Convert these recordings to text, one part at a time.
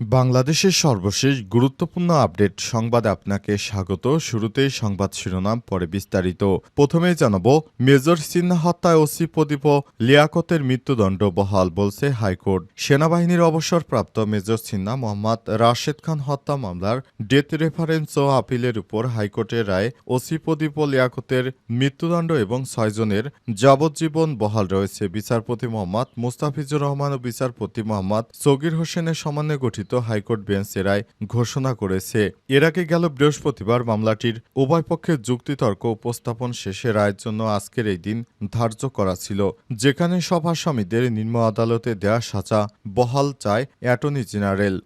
বাংলাদেশের সর্বশেষ গুরুত্বপূর্ণ আপডেট সংবাদে আপনাকে স্বাগত। শুরুতেই সংবাদ শিরোনাম, পরে বিস্তারিত। প্রথমেই জানাব, মেজর সিনহা হত্যায় ওসি প্রদীপ লিয়াকতের মৃত্যুদণ্ড বহাল বলছে হাইকোর্ট। সেনাবাহিনীর অবসরপ্রাপ্ত মেজর সিনহা মোহাম্মদ রাশেদ খান হত্যা মামলার ডেথ রেফারেন্স ও আপিলের উপর হাইকোর্টের রায় ওসি প্রদীপ লিয়াকতের মৃত্যুদণ্ড এবং ছয়জনের যাবজ্জীবন বহাল রয়েছে। বিচারপতি মোহাম্মদ মুস্তাফিজুর রহমান ও বিচারপতি মোহাম্মদ সগির হোসেনের সমন্বয়ে গঠিত হাইকোর্ট বেঞ্চ রায় ঘোষণা করেছে। এর আগে গেল বৃহস্পতিবার মামলাটির উভয় পক্ষের যুক্তিতর্ক উপস্থাপন শেষে রায়ের জন্য আজকের এই দিন ধার্য করা ছিল। যেখানে সব আসামিদের নিম্ন আদালতে দেয়া সাজা বহাল চায় অ্যাটর্নি জেনারেল।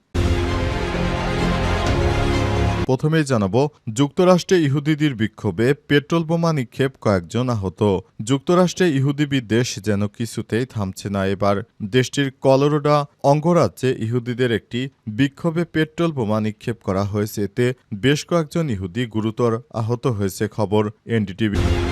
প্রথমেই জানাব, যুক্তরাষ্ট্রে ইহুদিদের বিক্ষোভে পেট্রোল বোমা নিক্ষেপ কয়েকজন আহত। যুক্তরাষ্ট্রে ইহুদি বিদ্বেষ যেন কিছুতেই থামছে না। এবার দেশটির কলোরোডা অঙ্গরাজ্যে ইহুদিদের একটি বিক্ষোভে পেট্রোল বোমা নিক্ষেপ করা হয়েছে। এতে বেশ কয়েকজন ইহুদি গুরুতর আহত হয়েছে। খবর এনডিটিভি।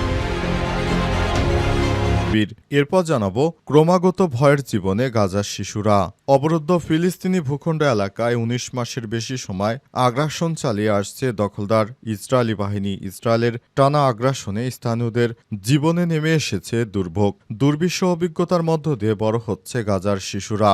বীর এরপর জানাব ক্রমাগত ভয়ের জীবনে গাজার শিশুরা। অবরুদ্ধ ফিলিস্তিনি ভূখণ্ড এলাকায় ১৯ মাসের বেশি সময় আগ্রাসন চালিয়ে আসছে দখলদার ইসরায়েলি বাহিনী। ইসরায়েলের টানা আগ্রাসনে স্থানীয়দের জীবনে নেমে এসেছে দুর্ভোগ। দুর্বিষহ অভিজ্ঞতার মধ্য দিয়ে বড় হচ্ছে গাজার শিশুরা।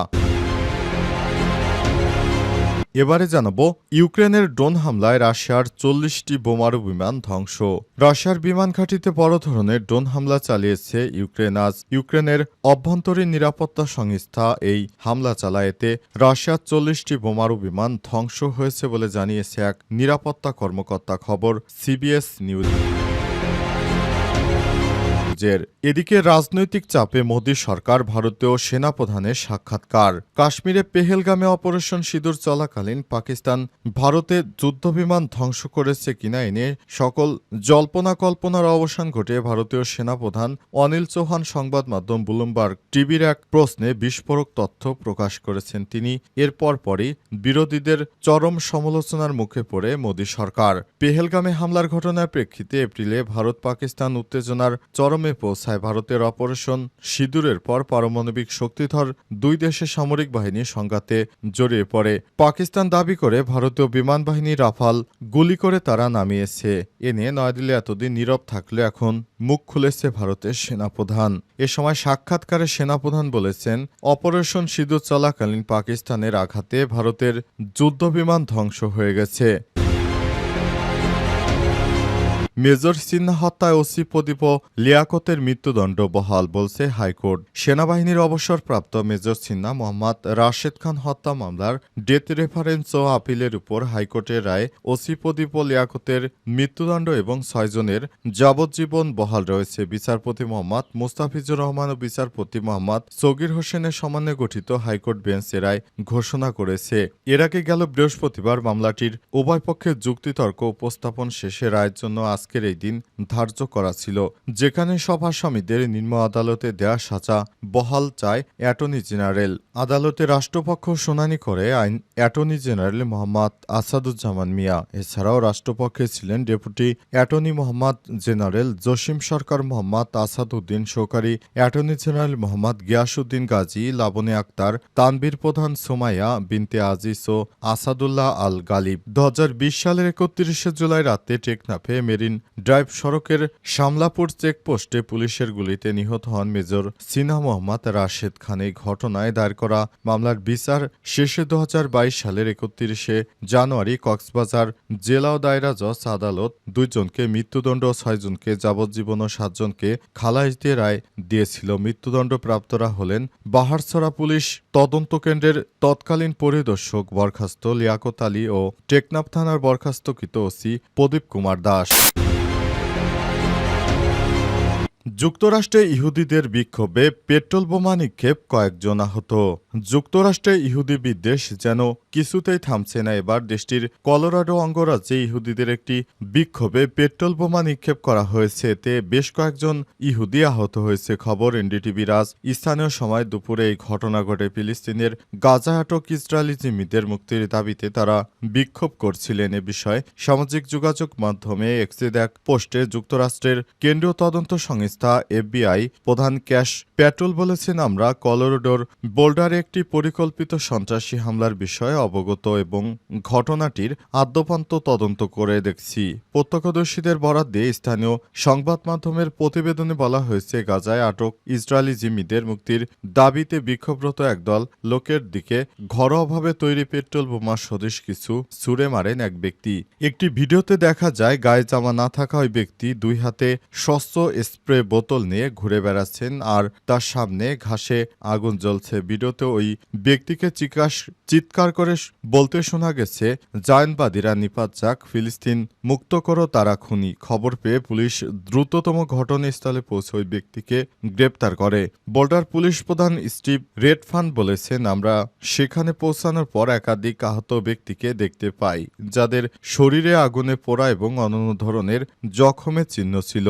এবারে জানাব, ইউক্রেনের ড্রোন হামলায় রাশিয়ার চল্লিশটি বোমারু বিমান ধ্বংস। রাশিয়ার বিমান ঘাঁটিতে বড় ধরনের ড্রোন হামলা চালিয়েছে ইউক্রেন। আজ ইউক্রেনের অভ্যন্তরীণ নিরাপত্তা সংস্থা এই হামলা চালায় এতে রাশিয়ার চল্লিশটি বোমারু বিমান ধ্বংস হয়েছে বলে জানিয়েছে এক নিরাপত্তা কর্মকর্তা খবর সিবিএস নিউজ। রাজ্যের। এদিকে রাজনৈতিক চাপে মোদী সরকার ভারতীয় সেনাপ্রধানের সাক্ষাৎকার। কাশ্মীরে পেহেলগামে অপারেশন সিঁদুর চলাকালীন পাকিস্তান ভারতে যুদ্ধবিমান ধ্বংস করেছে কিনা এনে সকল জল্পনা কল্পনার অবসান ঘটে ভারতীয় সেনাপ্রধান অনিল চৌহান সংবাদ মাধ্যম ব্লুমবার্গ টিভির এক প্রশ্নে বিস্ফোরক তথ্য প্রকাশ করেছেন তিনি। এর পরপরই বিরোধীদের চরম সমালোচনার মুখে পড়ে মোদী সরকার। পেহেলগামে হামলার ঘটনার প্রেক্ষিতে এপ্রিলে ভারত পাকিস্তান উত্তেজনার চরমে পৌঁছায় ভারতের অপারেশন সিঁদুরের পর পারমাণবিক শক্তিধর দুই দেশের সামরিক বাহিনী সংঘাতে জড়িয়ে পড়ে। পাকিস্তান দাবি করে ভারতীয় বিমান বাহিনী রাফাল গুলি করে তারা নামিয়েছে। এ নিয়ে নয়াদিল্লি এতদিন নীরব থাকলে এখন মুখ খুলেছে ভারতের সেনাপ্রধান। এ সময় সাক্ষাৎকারে সেনাপ্রধান বলেছেন, অপারেশন সিঁদুর চলাকালীন পাকিস্তানের আঘাতে ভারতের যুদ্ধবিমান ধ্বংস হয়ে গেছে। মেজর সিনহা হত্যায় ওসি প্রদীপ লিয়াকতের মৃত্যুদণ্ড বহাল বলছে হাইকোর্ট। সেনাবাহিনীর অবসরপ্রাপ্ত মেজর সিনহা মোহাম্মদ রাশেদ খান হত্যা মামলার ডেথ রেফারেন্স ও আপিলের উপর হাইকোর্টের রায় ওসি প্রদীপ লিয়াকতের মৃত্যুদণ্ড এবং ছয়জনের যাবজ্জীবন বহাল রয়েছে। বিচারপতি মোহাম্মদ মুস্তাফিজুর রহমান ও বিচারপতি মোহাম্মদ সগির হোসেনের সমন্বয়ে গঠিত হাইকোর্ট বেঞ্চ রায় ঘোষণা করেছে। এর আগে গেল বৃহস্পতিবার মামলাটির উভয় পক্ষের যুক্তিতর্ক উপস্থাপন শেষে রায়ের জন্য আজকের এই দিন ধার্য করা ছিল। যেখানে সব আসামিদের নিম্ন আদালতে দেয়া সাজা বহাল চায় অ্যাটর্নি জেনারেল। আদালতে রাষ্ট্রপক্ষ শুনানি করে আইন অ্যাটর্নি জেনারেল মোহাম্মদ আসাদুজ্জামান মিয়া। এছাড়াও রাষ্ট্রপক্ষে ছিলেন deputy attorney Mohammad general Jasim Sarkar Mohammad Asaduddin সহকারী অ্যাটর্নি জেনারেল মোহাম্মদ গিয়াসুদ্দিন গাজী, লাবনী আক্তার তানবীর প্রধান সোমাইয়া বিনতে আজিজ ও আসাদুল্লাহ আল গালিব। দু হাজার বিশ সালের একত্রিশে জুলাই রাতে টেকনাফে মেরিন ড্রাইভ সড়কের শামলাপুর চেকপোস্টে পুলিশের গুলিতে নিহত হন মেজর সিনা মোহাম্মদ রাশেদ খান। এই ঘটনায় দায়ের করা মামলার বিচার শেষে দু হাজার বাইশ সালের একত্রিশে জানুয়ারি কক্সবাজার জেলা ও দায়রা জজ আদালত দুইজনকে মৃত্যুদণ্ড ছয়জনকে যাবজ্জীবন ও সাতজনকে খালাস দিয়ে রায় দিয়েছিল। মৃত্যুদণ্ড প্রাপ্তরা হলেন বাহারছড়া পুলিশ তদন্ত কেন্দ্রের তৎকালীন পরিদর্শক বরখাস্ত লিয়াকত আলী ও টেকনাফ থানার বরখাস্তকৃত ওসি প্রদীপ কুমার দাস। যুক্তরাষ্ট্রে ইহুদিদের বিক্ষোভে পেট্রোল বোমা নিক্ষেপ কয়েকজন আহত। যুক্তরাষ্ট্রে ইহুদি বিদ্বেষ যেন কিছুতেই থামছে না এবার দেশটির কলোরাডো অঙ্গরাজ্যে ইহুদিদের একটি বিক্ষোভে পেট্রোল বোমা নিক্ষেপ করা হয়েছে। এতে বেশ কয়েকজন ইহুদি আহত হয়েছে। খবর এনডিটিভি রাজ স্থানীয় সময় দুপুরে এই ঘটনা ঘটে। ফিলিস্তিনের গাজা আটক ইসরায়েলি জিম্মিদের মুক্তির দাবিতে তারা বিক্ষোভ করছিলেন। এ বিষয়ে সামাজিক যোগাযোগ মাধ্যমে এক্সেদ এক পোস্টে যুক্তরাষ্ট্রের কেন্দ্রীয় তদন্ত সংস্থা এফবিআই প্রধান ক্যাশ প্যাট্রোল বলেছেন, আমরা কলোরাডোর বোল্ডারে একটি পরিকল্পিত সন্ত্রাসী হামলার বিষয়ে অবগত এবং ঘটনাটির আদ্যপান্ত তদন্ত করে দেখছি। প্রত্যক্ষদর্শীদের বরাদ দিয়ে স্থানীয় সংবাদ মাধ্যমের প্রতিবেদনে বলা হয়েছে, গাজায় আটক ইসরায়েলি জিম্মিদের মুক্তির দাবিতে বিক্ষোভরত একদল লোকের দিকে ঘরোয়াভাবে তৈরি পেট্রোল বোমা সদৃশ কিছু ছুড়ে মারেন এক ব্যক্তি। একটি ভিডিওতে দেখা যায়, গায়ে জামা না থাকা ওই ব্যক্তি দুই হাতে সস্ত্র স্প্রে বোতল নিয়ে ঘুরে বেড়াচ্ছেন আর তার সামনে ঘাসে আগুন জ্বলছে। ভিডিওতে ওই ব্যক্তিকে চিকাস চিৎকার করে বলতে শোনা গেছে, জায়নবাদীরা নিপাত যাক, ফিলিস্তিন মুক্ত করো, তারা খুনি। খবর পেয়ে পুলিশ দ্রুততম ঘটনাস্থলে পৌঁছে ওই ব্যক্তিকে গ্রেপ্তার করে। বোল্ডার পুলিশ প্রধান স্টিভ রেডফান বলেছেন, আমরা সেখানে পৌঁছানোর পর একাধিক আহত ব্যক্তিকে দেখতে পাই, যাদের শরীরে আগুনে পোড়া এবং অনন্য ধরনের জখমের চিহ্ন ছিল।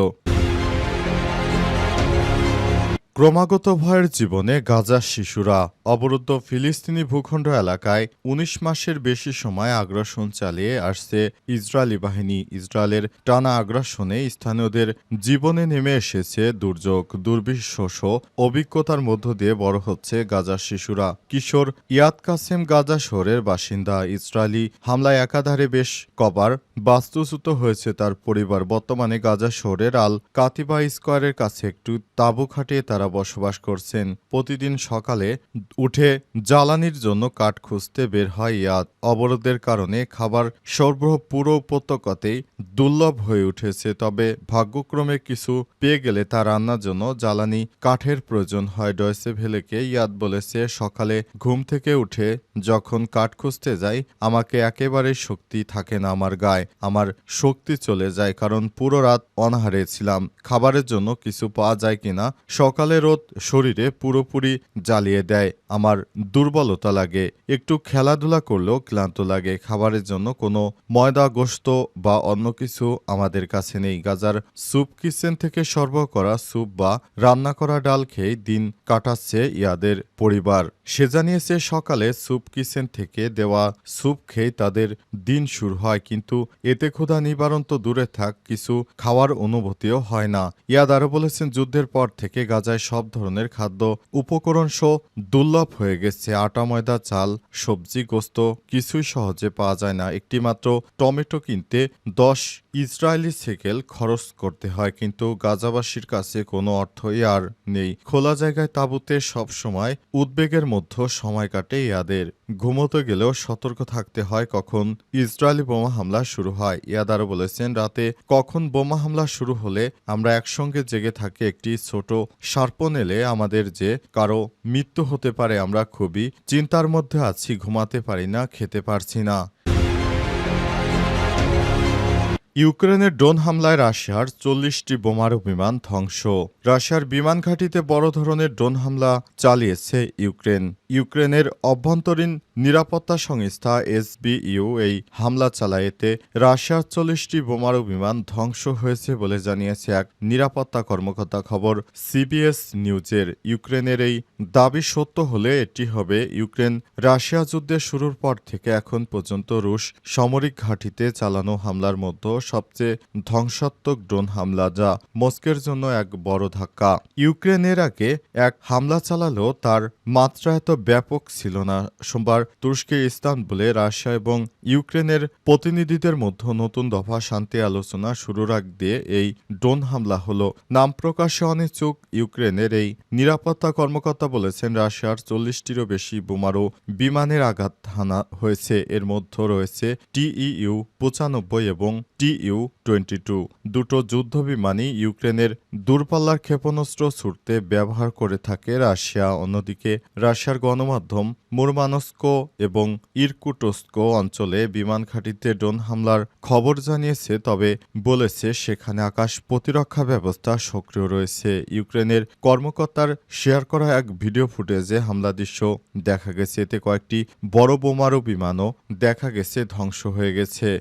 ক্রমাগত ভয়ের জীবনে গাজার শিশুরা, অবরুদ্ধ ফিলিস্তিনি ভূখণ্ড এলাকায় ১৯ মাসের বেশি সময় আগ্রাসন চালিয়ে আসছে ইসরায়েলি বাহিনী। ইসরায়েলের টানা আগ্রাসনে স্থানীয়দের জীবনে নেমে এসেছে দুর্যোগ দুর্বিশ্বাস অভিজ্ঞতার মধ্য দিয়ে বড় হচ্ছে গাজার শিশুরা। কিশোর ইয়াদ কাসেম গাজা শহরের বাসিন্দা, ইসরায়েলি হামলায় একাধারে বেশ কবার বাস্তুচ্যুত হয়েছে তার পরিবার। বর্তমানে গাজা শহরের আল কাতিবা স্কোয়ারের কাছে একটু তাঁবু খাটিয়ে তারা বসবাস করছেন, প্রতিদিন সকালে উঠে জ্বালানির জন্য কাঠ খুঁজতে বের হয় ইয়াদ। অবরোধের কারণে খাবার সরবরাহ পুরো উপত্যকাতেই দুর্লভ হয়ে উঠেছে, তবে ভাগ্যক্রমে কিছু পেয়ে গেলে তা রান্নার জন্য জ্বালানি কাঠের প্রয়োজন হয়। ডয়সে ভেলেকে ইয়াদ বলেছে, সকালে ঘুম থেকে উঠে যখন কাঠ খুঁজতে যাই, আমাকে একেবারে শক্তি থাকে না আমার গায়ে, আমার শক্তি চলে যায়, কারণ পুরো রাত অনাহারে ছিলাম। খাবারের জন্য কিছু পাওয়া যায় কিনা? সকালে রোদ শরীরে পুরোপুরি জ্বালিয়ে দেয়। আমার দুর্বলতা লাগে। একটু খেলাধুলা করলেও ক্লান্ত লাগে। খাবারের জন্য কোনো ময়দা গোস্ত বা অন্য কিছু আমাদের কাছে নেই। গাজার স্যুপ কিচেন থেকে সরবরাহ করা স্যুপ বা রান্না করা ডাল খেয়ে দিন কাটাচ্ছে ইয়াদের পরিবার। সে জানিয়েছে, সকালে স্যুপ কিচেন থেকে দেওয়া স্যুপ খেয়ে তাদের দিন শুরু হয়, কিন্তু এতে ক্ষুধা নিবারণ তো দূরে থাক, কিছু খাওয়ার অনুভূতিও হয় না। ইয়াদ আরও বলেছেন, যুদ্ধের পর থেকে গাজায় সব ধরনের খাদ্য উপকরণ সহ দুর্লভ হয়ে গেছে। আটা, ময়দা, চাল, সবজি, গোস্ত কিছুই সহজে পাওয়া যায় না। একটিমাত্র টমেটো কিনতে দশ ইসরায়েলি সেকেল খরচ করতে হয়, কিন্তু গাজাবাসীর কাছে কোনো অর্থই আর নেই। খোলা জায়গায় তাঁবুতে সব সময় উদ্বেগের মধ্যে সময় কাটে ইয়াদের। ঘুমোতে গেলেও সতর্ক থাকতে হয় কখন ইসরায়েলি বোমা হামলা শুরু হয়। ইয়াদ আরও বলেছেন, রাতে কখন বোমা হামলা শুরু হলে আমরা একসঙ্গে জেগে থাকি একটি ছোট সার্পন এলে আমাদের যে কারও মৃত্যু হতে পারে, আমরা খুবই চিন্তার মধ্যে আছি, ঘুমাতে পারি না, খেতে পারছি না। ইউক্রেনের ড্রোন হামলায় রাশিয়ার চল্লিশটি বোমারু বিমান ধ্বংস। রাশিয়ার বিমান ঘাঁটিতে বড় ধরনের ড্রোন হামলা চালিয়েছে ইউক্রেন। ইউক্রেনের অভ্যন্তরীণ নিরাপত্তা সংস্থা এসবিইউ এই হামলা চালায় এতে রাশিয়ার চল্লিশটি বোমারু বিমান ধ্বংস হয়েছে বলে জানিয়েছে এক নিরাপত্তা কর্মকর্তা খবর সিবিএস নিউজের। ইউক্রেনের এই দাবি সত্য হলে এটি হবে ইউক্রেন রাশিয়া যুদ্ধের শুরুর পর থেকে এখন পর্যন্ত রুশ সামরিক ঘাঁটিতে চালানো হামলার মধ্যে সবচেয়ে ধ্বংসাত্মক ড্রোন হামলা, যা মস্কের জন্য এক বড় ধাক্কা। ইউক্রেনের আগে এক হামলা চালালেও তার মাত্রা এত ব্যাপক ছিল না। সোমবার তুরস্কের ইস্তানবুলে রাশিয়া এবং ইউক্রেনের প্রতিনিধিদের মধ্যে নতুন দফা শান্তি আলোচনা শুরুর আগ দিয়ে এই ড্রোন হামলা হলো। নাম প্রকাশে অনিচ্ছুক ইউক্রেনের এই নিরাপত্তা কর্মকর্তা বলেছেন, রাশিয়ার চল্লিশটিরও বেশি বোমারু বিমানের আঘাত হানা হয়েছে। এর মধ্যে রয়েছে টিইউ পঁচানব্বই এবং টি টিইউ টোয়েন্টি টু। দুটো যুদ্ধবিমানই ইউক্রেনের দূরপাল্লার ক্ষেপণাস্ত্র ছুটতে ব্যবহার করে থাকে রাশিয়া। অন্যদিকে, রাশিয়ার গণমাধ্যম মুরমানস্কো এবং ইরকুটস্কো অঞ্চলে বিমান ঘাঁটিতে ড্রোন হামলার খবর জানিয়েছে, তবে বলেছে সেখানে আকাশ প্রতিরক্ষা ব্যবস্থা সক্রিয় রয়েছে। ইউক্রেনের কর্মকর্তার শেয়ার করা এক ভিডিও ফুটেজে হামলা দৃশ্য দেখা গেছে। এতে কয়েকটি বড় বোমারু বিমানও দেখা গেছে, ধ্বংস হয়ে গেছে।